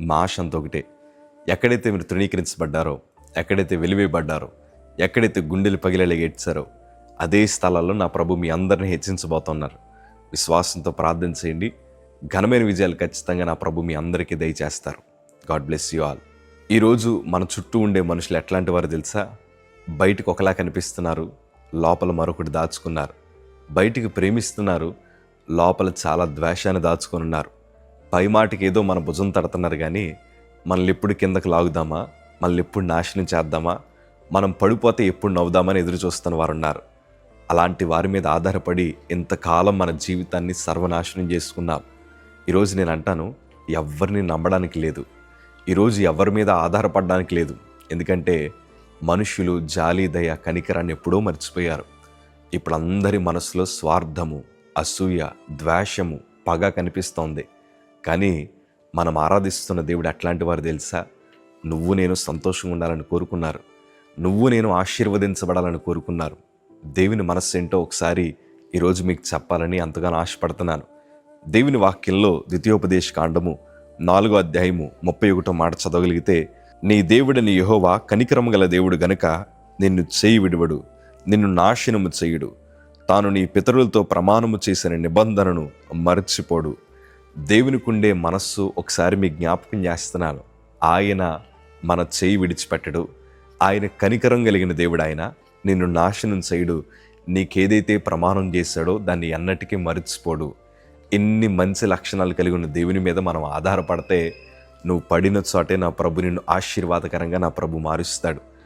మా అంత ఒకటే ఎక్కడైతే మీరు తృణీకరించబడ్డారో ఎక్కడైతే వెలివేయబడ్డారో ఎక్కడైతే గుండెలు పగిలేలా ఏడ్చారో అదే స్థలాల్లో నా ప్రభు మీ అందరిని హెచ్చించబోతున్నారు. విశ్వాసంతో ప్రార్థన చేయండి. ఘనమైన విజయాలు ఖచ్చితంగా నా ప్రభు మీ అందరికీ దయచేస్తారు. God bless you all. ఈరోజు మన చుట్టూ ఉండే మనుషులు ఎట్లాంటి వారు తెలుసా? బయటకు ఒకలా కనిపిస్తున్నారు. లోపల మరొకటి దాచుకున్నారు. బయటికి ప్రేమిస్తున్నారు. లోపల చాలా ద్వేషాన్ని దాచుకొని ఉన్నారు. పై మాటికి ఏదో మన భుజం తడుతున్నారు కానీ మనల్ని ఎప్పుడు కిందకు లాగుదామా? మనల్ని ఎప్పుడు నాశనం చేద్దామా? మనం పడిపోతే ఎప్పుడు నవ్వుదామని ఎదురు చూస్తున్న వారు ఉన్నారు అలాంటి వారి మీద ఆధారపడి ఇంతకాలం మన జీవితాన్ని సర్వనాశనం చేసుకున్నాం. ఈరోజు నేను అంటాను ఎవరిని నమ్మడానికి లేదు. ఈరోజు ఎవరి మీద ఆధారపడడానికి లేదు. ఎందుకంటే మనుషులు జాలి దయ కనికరాన్ని ఎప్పుడో మర్చిపోయారు. ఇప్పుడు అందరి మనసులో స్వార్థము అసూయ ద్వేషము పగ కనిపిస్తోంది. కానీ మనం ఆరాధిస్తున్న దేవుడు అట్లాంటి వారు తెలుసా? నువ్వు నేను సంతోషంగా ఉండాలని కోరుకున్నారు. నువ్వు నేను ఆశీర్వదించబడాలని కోరుకున్నారు. దేవుని మనస్సు ఏంటో ఒకసారి ఈరోజు మీకు చెప్పాలని అంతగానో ఆశపడుతున్నాను. దేవుని వాక్యంలో ద్వితీయోపదేశ కాండము నాలుగో అధ్యాయము ముప్పై ఒకటో మాట చదవగలిగితే నీ దేవుడని యహోవా కనికరము గల దేవుడు గనుక నిన్ను చేయి విడువడు నిన్ను నాశనము చేయుడు. తాను నీ పితరులతో ప్రమాణము చేసిన నిబంధనను మర్చిపోడు. దేవునికుండే మనస్సు ఒకసారి మీ జ్ఞాపకం చేస్తున్నాను. ఆయన మన చేయి విడిచిపెట్టడు. ఆయన కనికరం కలిగిన దేవుడు ఆయన. నిన్ను నాశనం చేయడు. నీకేదైతే ప్రమాణం చేశాడో దాన్ని ఎన్నటికీ మరిచిపోడు. ఎన్ని మంచి లక్షణాలు కలిగి ఉన్న దేవుని మీద మనం ఆధారపడితే నువ్వు పడిన చోటే నా ప్రభు నిన్ను ఆశీర్వాదకరంగా నా ప్రభు మారుస్తాడు.